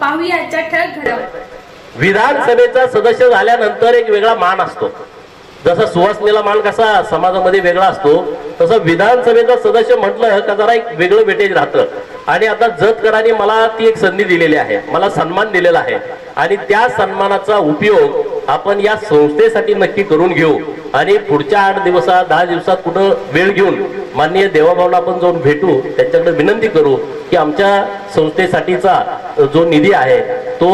पाहूया आजच्या ठळक घडामोडी. विधानसभेचा सदस्य झाल्यानंतर एक वेगळा मान असतो. जसा सुवासनीला मान कसा समाजामध्ये वेगळा असतो तसं विधानसभेचा सदस्य म्हटलं का जरा एक वेगळं वेटेज राहतं. आणि आता जतकरांनी मला ती एक संधी दिलेली आहे मला सन्मान दिलेला आहे. आणि त्या सन्मानाचा उपयोग आपण या संस्थेसाठी नक्की करून घेऊ. आणि पुढच्या आठ दिवसात दहा दिवसात कुठं वेळ घेऊन माननीय देवाभावला आपण जाऊन भेटू त्यांच्याकडे विनंती करू की आमच्या संस्थेसाठीचा जो निधी आहे तो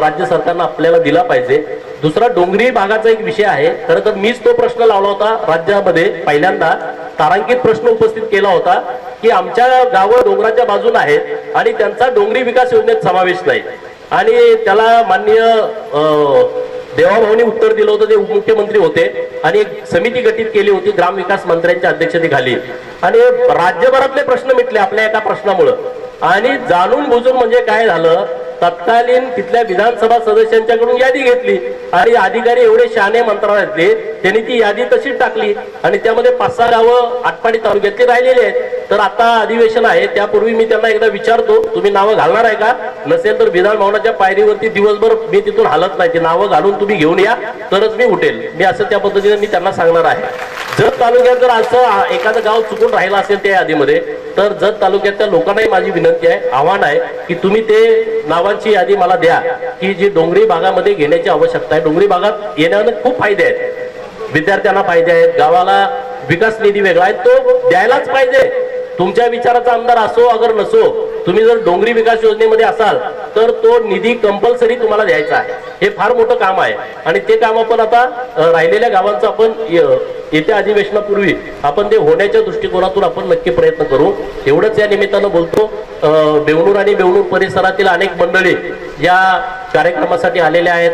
राज्य सरकारनं आपल्याला दिला पाहिजे. दुसरा डोंगरी भागाचा एक विषय आहे. खरं तर मीच तो प्रश्न लावला होता राज्यामध्ये पहिल्यांदा. तारांकित प्रश्न उपस्थित केला होता की आमच्या गावं डोंगराच्या बाजूला आहेत आणि त्यांचा डोंगरी विकास योजनेत समावेश नाही. आणि त्याला माननीय देवाभाऊनी उत्तर दिलं होतं ते उपमुख्यमंत्री होते आणि एक समिती गठीत केली होती ग्रामविकास मंत्र्यांच्या अध्यक्षतेखाली. आणि राज्यभरातले प्रश्न मिटले आपल्या एका प्रश्नामुळं. आणि जाणून बुजून म्हणजे काय झालं? तत्कालीन तिथल्या विधानसभा सदस्यांच्याकडून यादी घेतली. आणि अधिकारी एवढे शहाणे मंत्रालयातले त्यांनी ती यादी तशीच टाकली. आणि त्यामध्ये पाच सहा गावं आटपाडी तालुक्यातली राहिलेली आहेत. तर आता अधिवेशन आहे त्यापूर्वी मी त्यांना एकदा विचारतो तुम्ही नावं घालणार आहे का? नसेल तर विधान भवनाच्या पायरीवरती दिवसभर मी तिथून हालत नाही. ती नावं घालून तुम्ही घेऊन या तरच मी उठेल. मी असं त्या पद्धतीने मी त्यांना सांगणार आहे. जत तालुक्यात जर असं एखादं गाव चुकून राहिलं असेल त्या यादीमध्ये तर जत तालुक्यातल्या लोकांनाही माझी विनंती आहे आव्हान आहे की तुम्ही ते नावांची यादी मला द्या की जी डोंगरी भागामध्ये घेण्याची आवश्यकता आहे. डोंगरी भागात येण्याने खूप फायदे आहेत. विद्यार्थ्यांना फायदे आहेत गावाला विकास निधी वेगळा आहे तो द्यायलाच पाहिजे. तुमच्या विचाराचा आमदार असो अगर नसो तुम्ही जर डोंगरी विकास योजनेमध्ये असाल तर तो निधी कंपल्सरी तुम्हाला द्यायचा आहे. हे फार मोठं काम आहे. आणि ते काम आपण आता राहिलेल्या गावांचं आपण येत्या अधिवेशनापूर्वी आपण ते होण्याच्या दृष्टिकोनातून आपण नक्की प्रयत्न करू. एवढंच या निमित्तानं बोलतो. बेवणूर आणि बेवणूर परिसरातील अनेक मंडळी या कार्यक्रमासाठी आलेल्या आहेत.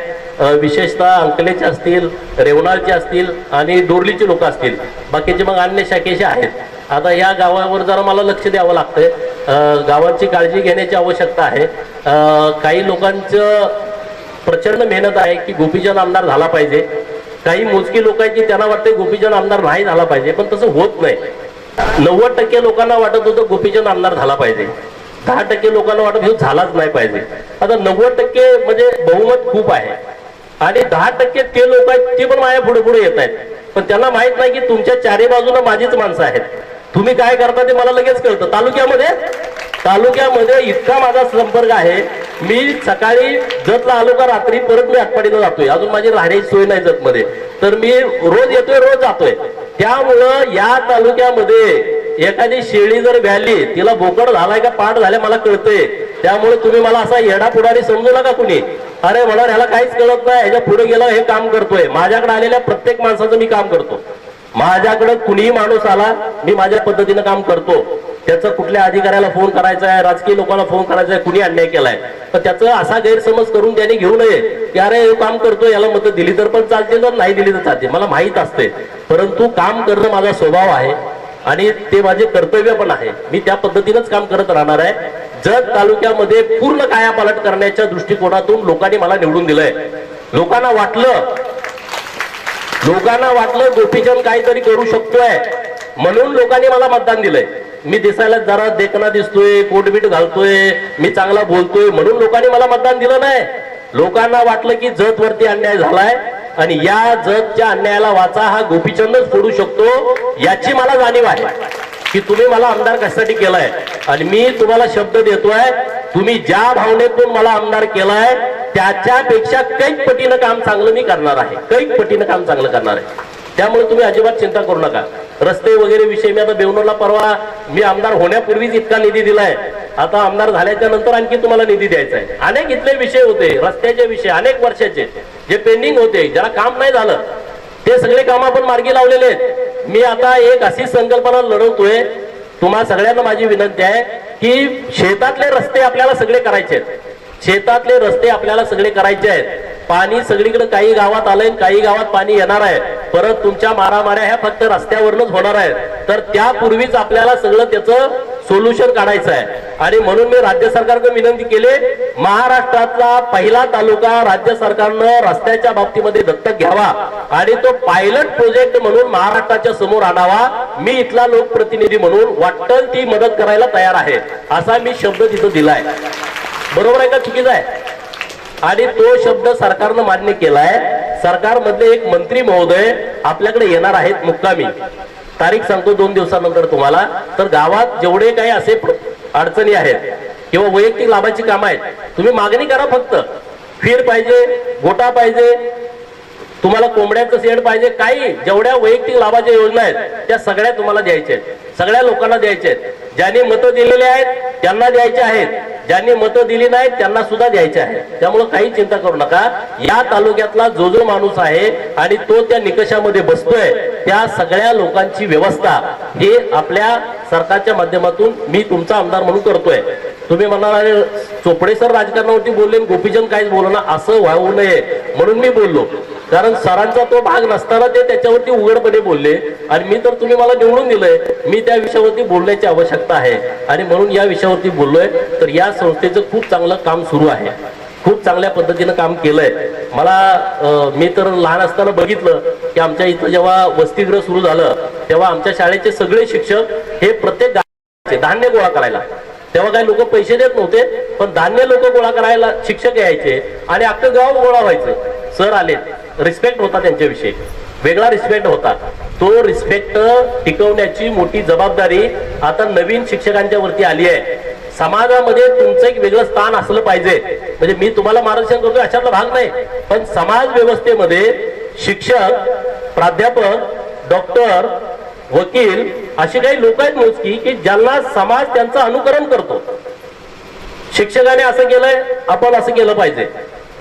विशेषतः अंकलेचे असतील रेवणाळचे असतील आणि डोरलीचे लोक असतील. बाकीचे मग अन्य शाखेचे आहेत. आता या गावावर जरा मला लक्ष द्यावं लागतंय. गावांची काळजी घेण्याची आवश्यकता आहे. काही लोकांचं प्रचंड मेहनत आहे की गोपीचंद आमदार झाला पाहिजे. काही मोजकी लोक आहेत की त्यांना वाटते गोपीजन आमदार नाही झाला पाहिजे पण तसं होत नाही. नव्वद टक्के लोकांना वाटत होतं गोपीजन आमदार झाला पाहिजे. दहा टक्के लोकांना वाटत हे झालाच नाही पाहिजे. आता नव्वद टक्के म्हणजे बहुमत खूप आहे. आणि दहा टक्के ते लोक आहेत ते पण माझ्या पुढे पुढे येत आहेत. पण त्यांना माहीत नाही की तुमच्या चारी बाजूला माझीच माणसं आहेत. तुम्ही काय करता ते मला लगेच कळतं. तालुक्यामध्ये तालुक्यामध्ये इतका माझा संपर्क आहे. मी सकाळी जतला आलो का रात्री परत मी आटपाडीला जातोय. अजून माझी राहण्याची सोय नाही जतमध्ये. तर मी रोज येतोय रोज जातोय. त्यामुळं या तालुक्यामध्ये एखादी शेळी जर व्याली तिला बोकड झालाय का पाठ झाले मला कळतंय. त्यामुळे तुम्ही मला असा येडा पुढारी समजू नका कुणी. अरे म्हणा ह्याला काहीच कळत नाही. ह्याच्या पुढे गेलं हे काम करतोय. माझ्याकडे आलेल्या प्रत्येक माणसाचं मी काम करतो. माझ्याकडे कुणीही माणूस आला मी माझ्या पद्धतीनं काम करतो. त्याचं कुठल्या अधिकाऱ्याला फोन करायचा आहे राजकीय लोकांना फोन करायचा आहे कुणी अन्याय केलाय? तर त्याचं असा गैरसमज करून त्याने घेऊ नये. की अरे हे काम करतो याला मतं दिली तर पण चालते तर नाही दिली तर चालते मला माहीत असते परंतु काम करणं माझा स्वभाव आहे आणि ते माझे कर्तव्य पण आहे. मी त्या पद्धतीनंच काम करत राहणार आहे. जत तालुक्यामध्ये पूर्ण कायापालट करण्याच्या दृष्टिकोनातून लोकांनी मला निवडून दिलंय. लोकांना वाटलं लोकांना वाटलं गोपीचंद काहीतरी करू शकतोय. म्हणून लोकांनी मला मतदान दिलंय. मी दिसायला जरा देखना दिसतोय कोटबीट घालतोय मी चांगला बोलतोय म्हणून लोकांनी मला मतदान दिलं नाही. लोकांना वाटलं की जत वरती अन्याय झालाय आणि या जतच्या अन्यायाला वाचा हा गोपीचंदच फोडू शकतो याची मला जाणीव आहे की तुम्ही मला आमदार कशासाठी केलाय. आणि मी तुम्हाला शब्द देतोय तुम्ही ज्या भावनेतून मला आमदार केलाय त्याच्यापेक्षा कैक पटीनं काम चांगलं मी करणार आहे. कैक पटीनं काम चांगलं करणार आहे. त्यामुळे तुम्ही अजिबात चिंता करू नका. रस्ते वगैरे विषय मी आता बेवनूरला परवा मी आमदार होण्यापूर्वीच इतका निधी दिलाय. आता आमदार झाल्याच्यानंतर आणखी तुम्हाला निधी द्यायचा आहे. अनेक इथले विषय होते रस्त्याचे विषय अनेक वर्षाचे. जे पेंडिंग होते ज्याला काम नाही झालं ते सगळे काम आपण मार्गी लावलेले आहेत. मी आता एक अशी संकल्पना लढवतोय. तुम्हा सगळ्यांना माझी विनंती आहे की शेतातले रस्ते आपल्याला सगळे करायचे आहेत. शेतातले रस्ते आपल्याला सगळे करायचे आहेत. पाणी सगळीकडे काही गावात आलंय काही गावात पाणी येणार आहे. परत तुमच्या मारामाऱ्या ह्या फक्त रस्त्यावरूनच होणार आहेत. तर त्यापूर्वीच आपल्याला सगळं त्याचं सोल्युशन काढायचं आहे. आणि म्हणून मी राज्य सरकारकडे विनंती केली महाराष्ट्रातला पहिला तालुका राज्य सरकारनं रस्त्याच्या बाबतीमध्ये दत्तक घ्यावा. आणि तो पायलट प्रोजेक्ट म्हणून महाराष्ट्राच्या समोर आणावा. मी इथला लोकप्रतिनिधी म्हणून वाटल ती मदत करायला तयार आहे. असा मी शब्द तिथं दिलाय. बरोबर आहे का? चुकीचा आहे. आणि तो शब्द सरकारनं मान्य केलाय. सरकारमधले एक मंत्री महोदय आपल्याकडे येणार आहेत मुक्कामी. तारीख सांगतो दोन दिवसानंतर तुम्हाला. तर गावात जेवढे काही असे अडचणी आहेत किंवा वैयक्तिक लाभाची कामं आहेत तुम्ही मागणी करा फक्त. फिर पाहिजे गोटा पाहिजे तुम्हाला कोंबड्याचं शेड पाहिजे काही जेवढ्या वैयक्तिक लाभाच्या योजना आहेत त्या सगळ्या तुम्हाला द्यायच्या आहेत. सगळ्या लोकांना द्यायच्या आहेत. ज्यांनी मतं दिलेली आहेत त्यांना द्यायचे आहेत. ज्यांनी मतं दिली नाहीत त्यांना सुद्धा द्यायचे आहेत. त्यामुळे काही चिंता करू नका. या तालुक्यातला जो जो माणूस आहे आणि तो त्या निकषामध्ये बसतोय त्या सगळ्या लोकांची व्यवस्था हे आपल्या सरकारच्या माध्यमातून मी तुमचा आमदार म्हणून करतोय. तुम्ही म्हणाल अरे चोपडे सर राजकारणावरती बोलले गोपीचंद काहीच बोलना असं व्हावू नये. म्हणून मी बोललो. कारण सरांचा तो भाग नसताना ते त्याच्यावरती उघडपणे बोलले. आणि मी तर तुम्ही मला निवडून दिलंय. मी त्या विषयावरती बोलण्याची आवश्यकता आहे. आणि म्हणून या विषयावरती बोललोय. तर या संस्थेचं खूप चांगलं काम सुरू आहे. खूप चांगल्या पद्धतीनं काम केलंय. मला मी तर लहान असताना बघितलं की आमच्या इथं जेव्हा वसतिगृह सुरू झालं तेव्हा आमच्या शाळेचे सगळे शिक्षक हे प्रत्येक गावाचे धान्य गोळा करायला. तेव्हा काही लोक पैसे देत नव्हते पण धान्य लोक गोळा करायला शिक्षक यायचे आणि अख्खं गाव गोळा व्हायचं. सर आलेत रिस्पेक्ट होता त्यांच्याविषयी. वेगळा रिस्पेक्ट होता. तो रिस्पेक्ट टिकवण्याची मोठी जबाबदारी आता नवीन शिक्षकांच्या वरती आली आहे. समाजामध्ये तुमचं एक वेगळं स्थान असलं पाहिजे. म्हणजे मी तुम्हाला मार्गदर्शन करतो अशातला भाग नाही. पण समाज व्यवस्थेमध्ये शिक्षक प्राध्यापक डॉक्टर वकील अशी काही लोक आहेत मोजकी की ज्यांना समाज त्यांचं अनुकरण करतो. शिक्षकाने असं केलंय आपण असं केलं पाहिजे.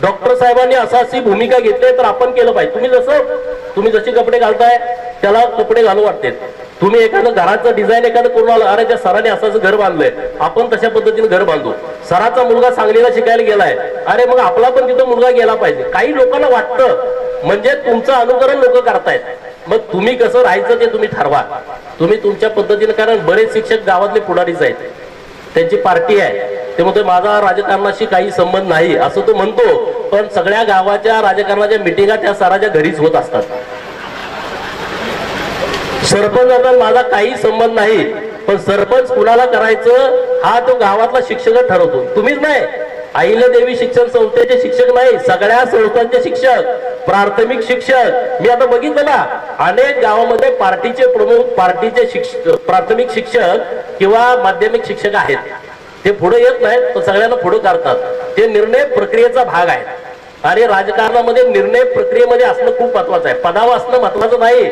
डॉक्टर साहेबांनी असा अशी भूमिका घेतली तर आपण केलं पाहिजे. तुम्ही जसं तुम्ही जसे कपडे घालताय त्याला कपडे घालू वाटते तुम्ही एखादं घराचं डिझाईन एखादं करून आलं अरे त्या सराने असं असं घर बांधलंय आपण तशा पद्धतीने घर बांधू. सराचा मुलगा सांगलीला शिकायला गेलाय अरे मग आपला पण तिथं मुलगा गेला पाहिजे. काही लोकांना वाटतं म्हणजे तुमचं अनुकरण लोक करतायत. मग तुम्ही कसं राहायचं ते तुम्ही ठरवा. तुम्ही तुमच्या पद्धतीने कारण बरेच शिक्षक गावातले पुढारीच आहेत. त्यांची पार्टी आहे. ते म्हणतो माझा राजकारणाशी काही संबंध नाही असं तो म्हणतो. पण सगळ्या गावाच्या राजकारणाच्या मिटिंगा त्या सराच्या घरीच होत असतात. सरपंच माझा काही संबंध नाही पण सरपंच कुणाला करायचं हा तो गावातला शिक्षक ठरवतो. तुम्हीच नाही. अहिल्यादेवी शिक्षण संस्थेचे शिक्षक नाही सगळ्या संस्थांचे शिक्षक प्राथमिक शिक्षक. मी आता बघितलं ना अनेक गावामध्ये पार्टीचे प्रमुख पार्टीचे शिक्षक प्राथमिक शिक्षक किंवा माध्यमिक शिक्षक आहेत. ते पुढे येत नाहीत पण सगळ्यांना पुढे काढतात ते निर्णय प्रक्रियेचा भाग आहे आणि राजकारणामध्ये निर्णय प्रक्रियेमध्ये असणं खूप महत्वाचं आहे. पदावर असणं महत्वाचं नाही.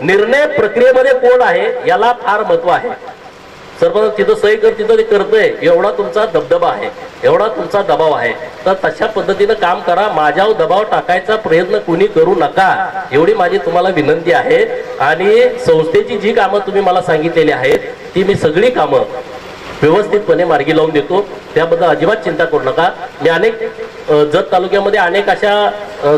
निर्णय प्रक्रियेमध्ये कोण आहे याला फार महत्त्व आहे. सरपंच तिथं सही कर तिथं ते करतंय. एवढा तुमचा दबदबा आहे. एवढा तुमचा दबाव आहे. तर तशा पद्धतीनं काम करा. माझ्यावर दबाव टाकायचा प्रयत्न कुणी करू नका. एवढी माझी तुम्हाला विनंती आहे. आणि संस्थेची जी कामं तुम्ही मला सांगितलेली आहेत ती मी सगळी कामं व्यवस्थितपणे मार्गी लावून देतो. त्याबद्दल अजिबात चिंता करू नका. मी अनेक जत तालुक्यामध्ये अनेक अशा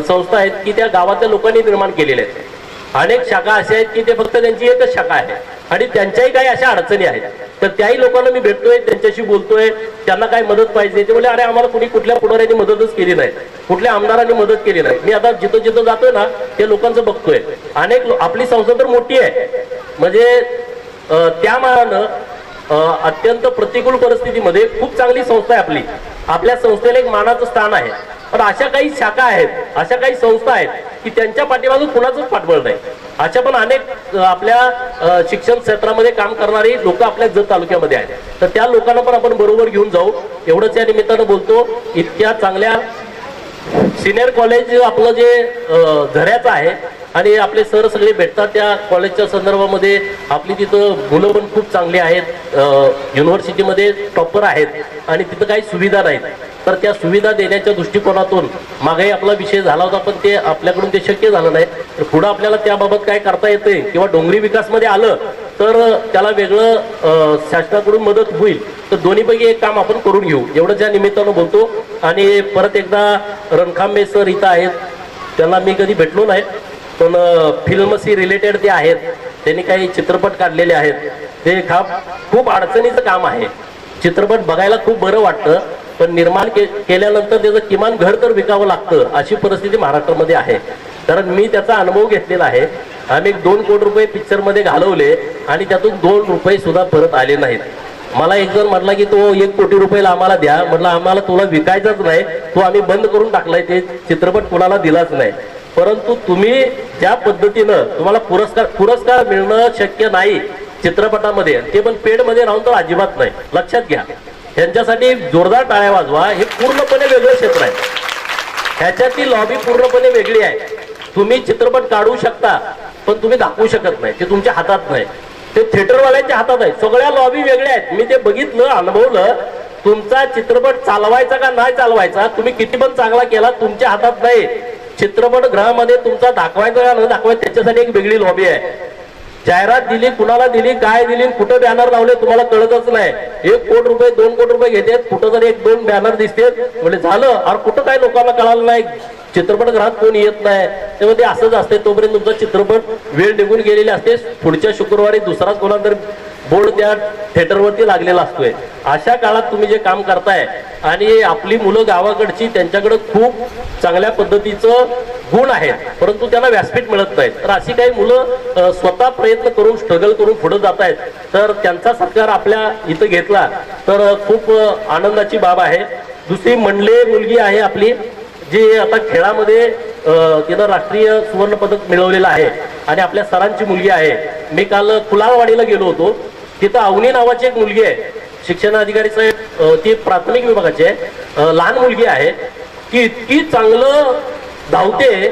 संस्था आहेत की त्या गावातल्या लोकांनी निर्माण केलेल्या आहेत. अनेक शाखा अशा आहेत की ते फक्त त्यांची एकच शाखा आहे आणि त्यांच्याही काही अशा अडचणी आहेत. तर त्याही लोकांना मी भेटतोय त्यांच्याशी बोलतोय. त्यांना काय मदत पाहिजे. ते बोले अरे आम्हाला कुणी कुठल्या पुढाऱ्यांनी मदतच केली नाही. कुठल्या आमदारांनी मदत केली नाही. मी आता जिथं जिथं जातोय ना ते लोकांचं बघतोय. अनेक लो- आपली संस्था तर मोठी आहे. म्हणजे त्या मानानं अत्यंत प्रतिकूल परिस्थितीमध्ये खूप चांगली संस्था आहे आपली. आपल्या संस्थेला एक मानाचं स्थान आहे. पण अशा काही शाखा आहेत अशा काही संस्था आहेत की त्यांच्या पाठीमागून कुणाचंच पाठबळ नाही. अशा पण अनेक आपल्या शिक्षण क्षेत्रामध्ये काम करणारी लोक आपल्या जत तालुक्यामध्ये आहेत. तर त्या लोकांना पण आपण बरोबर घेऊन जाऊ. एवढंच या निमित्तानं बोलतो. इतक्या चांगल्या सिनियर कॉलेज आपलं जे झऱ्याचं आहे आणि आपले सर सगळे भेटतात त्या कॉलेजच्या संदर्भामध्ये. आपली तिथं मुलं पण खूप चांगली आहेत. युनिव्हर्सिटीमध्ये टॉपर आहेत. आणि तिथं काही सुविधा नाहीत. तर त्या सुविधा देण्याच्या दृष्टिकोनातून मागे आपला विषय झाला होता पण ते आपल्याकडून ते शक्य झालं नाही. तर पुढं आपल्याला त्याबाबत काय करता येते किंवा डोंगरी विकासमध्ये आलं तर त्याला वेगळं शासनाकडून मदत होईल. तर दोन्हीपैकी एक काम आपण करून घेऊ. एवढं त्या निमित्तानं बोलतो. आणि परत एकदा रणखांबे सर इथं आहेत. त्यांना मी कधी भेटलो नाही. पण फिल्मशी रिलेटेड ते आहेत त्यांनी काही चित्रपट काढलेले आहेत. ते खा खूप अडचणीचं काम आहे. चित्रपट बघायला खूप बरं वाटतं पण निर्माण के केल्यानंतर त्याचं किमान घर तर विकावं लागतं अशी परिस्थिती महाराष्ट्रामध्ये आहे. कारण मी त्याचा अनुभव घेतलेला आहे. आम्ही एक दोन कोटी रुपये पिक्चरमध्ये घालवले आणि त्यातून दोन रुपये सुद्धा परत आले नाहीत. मला एक जण म्हटला की तो एक कोटी रुपयाला आम्हाला द्या. म्हटलं आम्हाला तुला विकायचाच नाही. तो आम्ही बंद करून टाकलाय. ते चित्रपट कुणाला दिलाच नाही. परंतु तुम्ही ज्या पद्धतीनं तुम्हाला पुरस्कार पुरस्कार मिळणं शक्य नाही चित्रपटामध्ये ते पण पेडमध्ये राहून तर अजिबात नाही. लक्षात घ्या. यांच्यासाठी जोरदार टाळ्या वाजवा. हे पूर्णपणे वेगळं क्षेत्र आहे. ह्याच्यातली लॉबी पूर्णपणे वेगळी आहे. तुम्ही चित्रपट काढू शकता पण तुम्ही दाखवू शकत नाही. ते तुमच्या हातात नाही. ते थिएटरवाल्यांच्या हातात आहे. सगळ्या लॉबी वेगळ्या आहेत. मी ते बघितलं अनुभवलं. तुमचा चित्रपट चालवायचा का नाही चालवायचा तुम्ही किती पण चांगला केला तुमच्या हातात नाही. चित्रपटगृहामध्ये तुमचा दाखवायचा का न दाखवायचा त्याच्यासाठी एक वेगळी लॉबी आहे. जाहिरात दिली कुणाला दिली काय दिली कुठं बॅनर लावले तुम्हाला कळतच नाही. एक कोटी रुपये दोन कोटी रुपये घेतात कुठं तरी एक दोन बॅनर दिसते म्हणजे झालं अरे कुठं काय लोकांना कळालं नाही. चित्रपटगृहात कोण येत नाही. तेव्हा ते असंच असते तोपर्यंत तुमचा चित्रपट वेळ निघून गेलेली असते पुढच्या शुक्रवारी दुसराच कोणा तर बोर्ड त्या थिएटरवरती लागलेला असतोय. अशा काळात तुम्ही जे काम करताय आणि आपली मुलं गावाकडची त्यांच्याकडे खूप चांगल्या पद्धतीचं गुण आहेत परंतु त्यांना व्यासपीठ मिळत नाहीत तर अशी काही मुलं स्वतः प्रयत्न करून स्ट्रगल करून पुढे जात आहेत. तर त्यांचा सत्कार आपल्या इथं घेतला तर खूप आनंदाची बाब आहे. दुसरी मंडले मुलगी आहे आपली जी आता खेळामध्ये तिनं राष्ट्रीय सुवर्ण पदक मिळवलेलं आहे. आणि आपल्या सरांची मुलगी आहे. मी काल कुलाळवाडीला गेलो होतो. तिथं अवनी नावाची एक मुलगी आहे. शिक्षण अधिकारी साहेब ती प्राथमिक विभागाची आहे. लहान मुलगी आहे. की इतकी चांगलं धावते.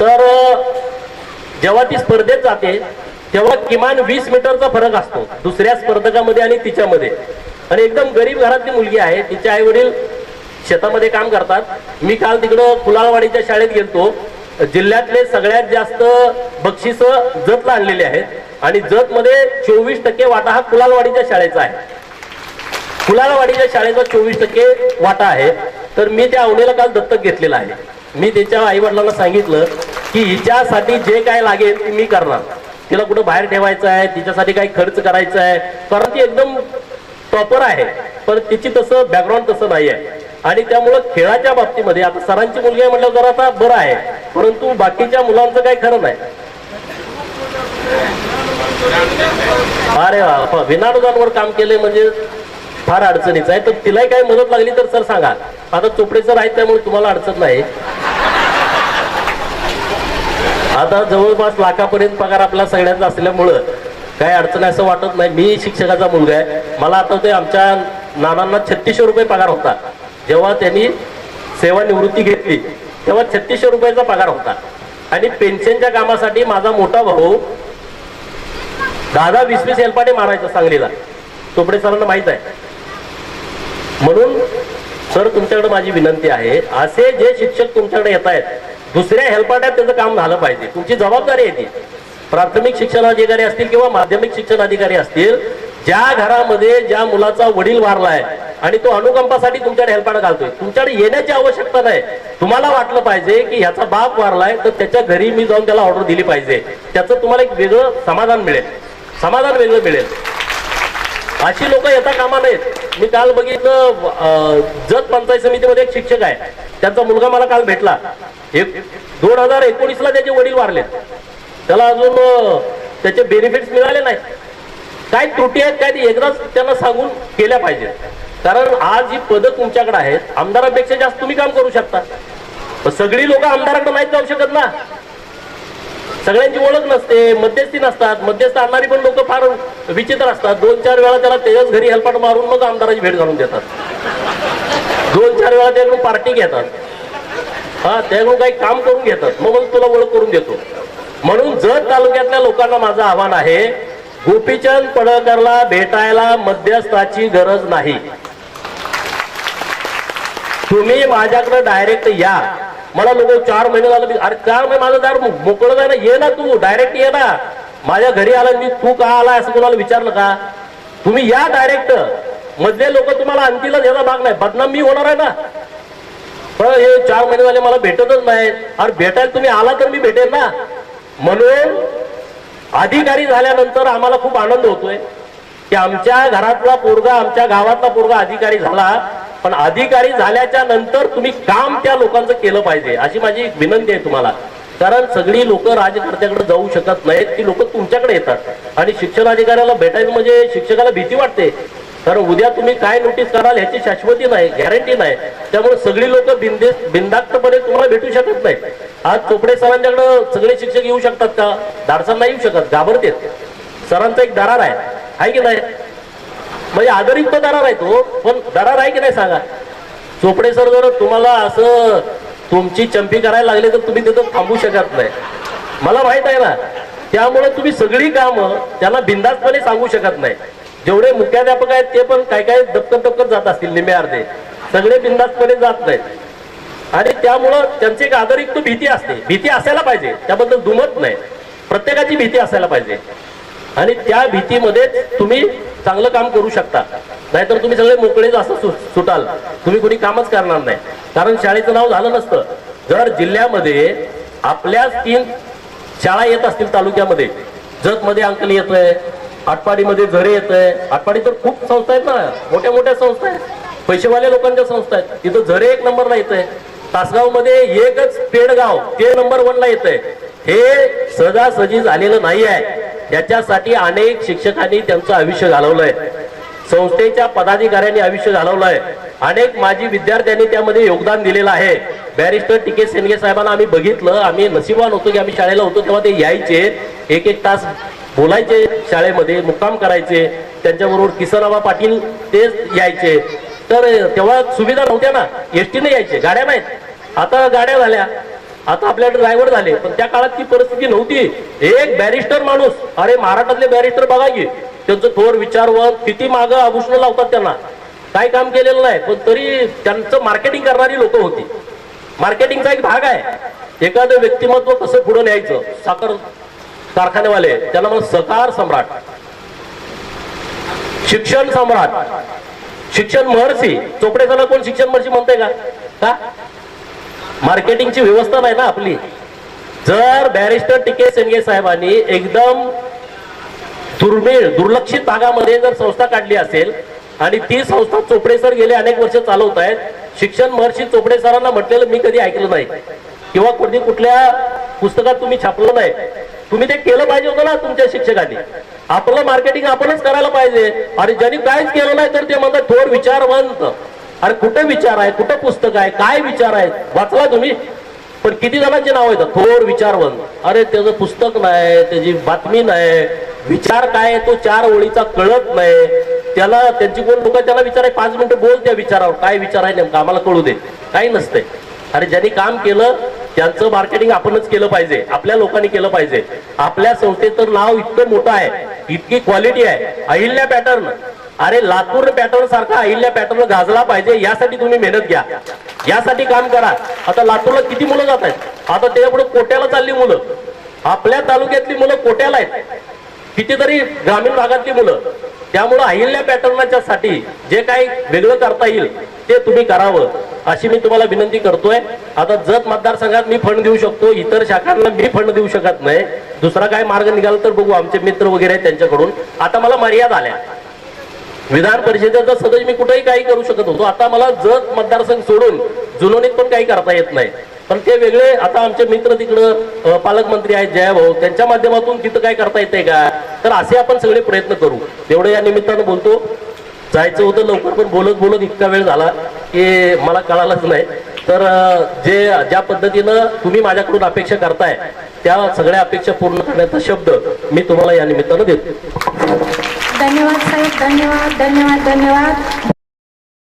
तर जेव्हा ती स्पर्धेत जाते तेव्हा किमान वीस मीटरचा फरक असतो. दुसऱ्या स्पर्धकामध्ये आणि तिच्यामध्ये. आणि एकदम गरीब घरातली मुलगी आहे. तिचे आई वडील शेतामध्ये काम करतात. मी काल तिकडं कुलाळवाडीच्या शाळेत गेलतो. जिल्ह्यातले सगळ्यात जास्त बक्षिसं जतला आणलेली आहेत. आणि जत मध्ये चोवीस टक्के वाटा हा कुलालवाडीच्या शाळेचा आहे. कुलालवाडीच्या शाळेचा चोवीस टक्के वाटा आहे. तर मी त्या अवनीला काल दत्तक घेतलेला आहे. मी त्याच्या आई वडिलांना सांगितलं की हिच्यासाठी जे काय लागेल ते मी करणार. तिला कुठं बाहेर ठेवायचं आहे तिच्यासाठी काही खर्च करायचा आहे. कारण ती एकदम प्रॉपर आहे. पण तिची तसं बॅकग्राऊंड तसं नाही आहे. आणि त्यामुळं खेळाच्या बाबतीमध्ये आता सरांची मुलगी आहे म्हटलं जरा आता बरं आहे. परंतु बाकीच्या मुलांचं काही खरं नाही. अरे वा विनानुदानवर काम केले म्हणजे फार अडचणीचं आहे. तर तिलाही काही मदत लागली तर सर सांगा. आता चोपडे सर आहेत त्यामुळे तुम्हाला अडचण नाही. आता जवळपास लाखापर्यंत पगार आपला सगळ्यांचा असल्यामुळं काही अडचण आहे असं वाटत नाही. मी शिक्षकाचा मुलगा आहे. मला आता ते आमच्या नानांना छत्तीसशे रुपये पगार होता. जेव्हा त्यांनी सेवानिवृत्ती घेतली तेव्हा छत्तीसशे रुपयाचा पगार होता. आणि पेन्शनच्या कामासाठी माझा मोठा भाऊ दहा दहा वीस वीस एलपाटे मारायचं सांगलीला. चोपडे सरांना माहीत आहे. म्हणून सर तुमच्याकडे माझी विनंती आहे असे जे शिक्षक तुमच्याकडे येत आहेत दुसऱ्या हेल्पाट्यात त्याचं काम झालं पाहिजे. तुमची जबाबदारी येते प्राथमिक शिक्षण अधिकारी असतील किंवा माध्यमिक शिक्षण अधिकारी असतील ज्या घरामध्ये ज्या मुलाचा वडील वारलाय आणि तो अनुकंपासाठी तुमच्याकडे हेल्पाट घालतोय. तुमच्याकडे येण्याची आवश्यकता नाही. तुम्हाला वाटलं पाहिजे की ह्याचा बाप वारलाय तर त्याच्या घरी मी जाऊन त्याला ऑर्डर दिली पाहिजे. त्याचं तुम्हाला एक वेगळं समाधान मिळेल. समाधान वेगळं मिळेल. अशी लोक येता कामा नाहीत मी काल बघितलं जत पंचायत समितीमध्ये एक शिक्षक आहे. त्यांचा मुलगा मला काल भेटला. एक दोन हजार एकोणीसला त्याचे वडील वारले त्याला अजून त्याचे बेनिफिट्स मिळाले नाहीत. काय त्रुटी आहेत काय ते एकदाच त्यांना सांगून केल्या पाहिजेत. कारण आज जी पदं तुमच्याकडे आहेत. आमदारापेक्षा जास्त तुम्ही काम करू शकता. सगळी लोक आमदाराकडे नाहीत जाऊ शकत ना. सगळ्यांची ओळख नसते मध्यस्थी नसतात मध्यस्थ आणणारी पण लोक फार विचित्र असतात. दोन चार वेळा त्याला तेजस घरी हेल्पाट मारून मग आमदाराची भेट घालून देतात. दोन चार वेळा त्याकडून पार्टी घेतात. हा त्याकडून काही काम करून घेतात. मग मग तुला ओळख करून देतो. म्हणून जत तालुक्यातल्या लोकांना माझं आव्हान आहे गोपीचंद पडळकरला भेटायला मध्यस्थाची गरज नाही. तुम्ही माझ्याकडे डायरेक्ट या. मला लोक चार महिने झालं अरे चार महिने माझं दार मोकळं आहे ना ये ना तू डायरेक्ट ये ना. माझ्या घरी आला मी तू का आला असं कोणाला विचारलं का? तुम्ही या डायरेक्ट मधले लोक तुम्हाला अंतीला याचा भाग नाही. बदनाम मी होणार आहे ना. पण हे चार महिने झाले मला भेटतच नाही. अरे भेटायला तुम्ही आला तर मी भेटेल ना. म्हणून अधिकारी झाल्यानंतर आम्हाला खूप आनंद होतोय की आमच्या घरातला पोरगा आमच्या गावातला पोरगा अधिकारी झाला. पण अधिकारी झाल्याच्यानंतर तुम्ही काम त्या लोकांचं केलं पाहिजे अशी माझी एक विनंती आहे तुम्हाला. कारण सगळी लोक राजकर्त्याकडे जाऊ शकत नाहीत ती लोक तुमच्याकडे येतात. आणि शिक्षण अधिकाऱ्याला भेटायचं म्हणजे शिक्षकाला भीती वाटते. कारण उद्या तुम्ही काय नोटीस कराल ह्याची शाश्वती नाही गॅरंटी नाही. त्यामुळे सगळी लोक बिंदेस बिंदास्तपणे तुम्हाला भेटू शकत नाही आज चोपडे सरांच्याकडे सगळे शिक्षक येऊ शकतात का? धाडसांना येऊ शकत घाबरतेत. सरांचा एक दरार आहे. आहे की नाही? म्हणजे आदरयुक्त दरार आहे तो पण दरार आहे की नाही सांगा? चोपडे सर जर तुम्हाला असं तुमची चंपी करायला लागली तर तुम्ही तिथं थांबू शकत नाही. मला माहीत आहे ना त्यामुळे तुम्ही सगळी कामं त्यांना बिंदास्तपणे सांगू शकत नाही. जेवढे मुख्याध्यापक आहेत ते पण काय काय दपकत दपकत जात असतील निम्मे अर्धे. सगळे बिंदास्तपणे जात नाहीत. आणि त्यामुळं त्यांची एक आदरयुक्त भीती असते. भीती असायला पाहिजे. त्याबद्दल दुमत नाही. प्रत्येकाची भीती असायला पाहिजे. आणि त्या भीतीमध्ये तुम्ही चांगलं काम करू शकता. नाहीतर तुम्ही सगळे मोकळेच असं सु- सुटाल. तुम्ही कोणी कामच करणार नाही. कारण शाळेचं नाव झालं नसतं. जर जिल्ह्यामध्ये आपल्याच तीन शाळा येत असतील तालुक्यामध्ये जतमध्ये अंकल येत आहे आटपाडीमध्ये झरे येतोय आटपाडी तर खूप संस्था आहेत ना मोठ्या मोठ्या संस्था आहेत. पैसेवाल्या लोकांच्या संस्था आहेत. तिथं झरे एक नंबरला येत आहे तासगावमध्ये एकच पेडगाव ते नंबर वनला येत आहे हे सहजासहजी झालेलं नाही आहे याच्यासाठी अनेक शिक्षकांनी त्यांचं आयुष्य घालवलंय. संस्थेच्या पदाधिकाऱ्यांनी आयुष्य घालवलंय. अनेक माजी विद्यार्थ्यांनी त्यामध्ये योगदान दिलेलं आहे. बॅरिस्टर टी के सेनगे साहेबांना आम्ही बघितलं. आम्ही नशिबान होतो की आम्ही शाळेला होतो तेव्हा ते यायचे. एक एक तास बोलायचे शाळेमध्ये मुक्काम करायचे. त्यांच्याबरोबर किसनरावा पाटील ते यायचे. तर तेव्हा सुविधा नव्हत्या ना. एसटीने यायचे. गाड्या नाहीत. आता गाड्या झाल्या. आता आपल्याकडे ड्रायव्हर झाले पण त्या काळात ती परिस्थिती नव्हती. एक बॅरिस्टर माणूस अरे महाराष्ट्रातले बॅरिस्टर बघा की त्यांचं थोर विचारवत किती मागं आभूषण लावतात त्यांना. काय काम केलेलं नाही पण तरी त्यांचं मार्केटिंग करणारी लोक होती. मार्केटिंगचा एक भाग आहे. एखादं व्यक्तिमत्व कसं पुढे न्यायचं? साखर कारखानेवाले त्याला मग सकार सम्राट. शिक्षण सम्राट. शिक्षण महर्षी. चोपडेसाला कोण शिक्षण महर्षी म्हणते का? का? मार्केटिंगची व्यवस्था नाही ना आपली. जर बॅरिस्टर टिके सेनगे साहेबांनी एकदम दुर्मिळ दुर्लक्षित भागामध्ये जर संस्था काढली असेल आणि ती संस्था चोपडे सर गेले अनेक वर्ष चालवत आहेत शिक्षण महर्षी चोपडे सरांना म्हटलेलं मी कधी ऐकलं नाही. किंवा कधी कुठल्या पुस्तकात तुम्ही छापलं नाही. तुम्ही ते केलं पाहिजे होतं ना तुमच्या शिक्षकांनी. आपलं मार्केटिंग आपणच करायला पाहिजे. आणि ज्यांनी काहीच केलं नाही तर ते म्हणतात थोर विचारवंत. अरे कुठे विचार आहे? कुठं पुस्तक आहे? काय विचार आहे? वाचला तुम्ही? पण किती जणांचे नाव येतात थोर विचारवंत. अरे त्याचं पुस्तक नाही त्याची बातमी नाही. विचार काय आहे? तो चार ओळीचा कळत नाही. त्याला त्यांची कोण लोक त्याला विचार पाच मिनिटं बोल त्या विचारावर. काय विचार आहे नेमका? आम्हाला कळू दे. काही नसतंय. अरे ज्यांनी काम केलं त्यांचं मार्केटिंग आपणच केलं पाहिजे. आपल्या लोकांनी केलं पाहिजे. आपल्या संस्थेचं नाव इतकं मोठं आहे इतकी क्वालिटी आहे. अहिल्या पॅटर्न अरे लातूर पॅटर्न सारखा अहिल्या पॅटर्न गाजला पाहिजे यासाठी तुम्ही मेहनत घ्या. यासाठी काम करा. आता लातूरला किती मुलं जात आहेत? आता त्याच्यापुढे कोट्याला चालली मुलं. आपल्या तालुक्यातली मुलं कोट्याला आहेत. कितीतरी ग्रामीण भागातली मुलं. त्यामुळं अहिल्या पॅटर्नच्या साठी जे काही वेगळं करता येईल ते तुम्ही करावं. अशी मी तुम्हाला विनंती करतोय. आता जत मतदारसंघात मी फंड देऊ शकतो इतर शाखांना मी फंड देऊ शकत नाही. दुसरा काय मार्ग निघाला तर बघू आमचे मित्र वगैरे आहेत त्यांच्याकडून. आता मला मर्यादा आल्या. विधान परिषदेचा सदस्य मी कुठेही काही करू शकत होतो आता मला जत मतदारसंघ सोडून जुनोनीत पण काही करता येत नाही. पण ते वेगळे आता आमचे मित्र तिकडं पालकमंत्री आहेत जयाभाऊ त्यांच्या माध्यमातून तिथं काय करता येतंय का? तर असे आपण सगळे प्रयत्न करू. तेवढं या निमित्तानं बोलतो. जायचं होतं लवकर पण बोलत बोलत इतका वेळ झाला की मला कळालंच नाही. तर जे ज्या पद्धतीनं तुम्ही माझ्याकडून अपेक्षा करताय त्या सगळ्या अपेक्षा पूर्ण करण्याचा शब्द मी तुम्हाला या निमित्तानं देतो. धन्यवाद साहेब धन्यवाद धन्यवाद धन्यवाद.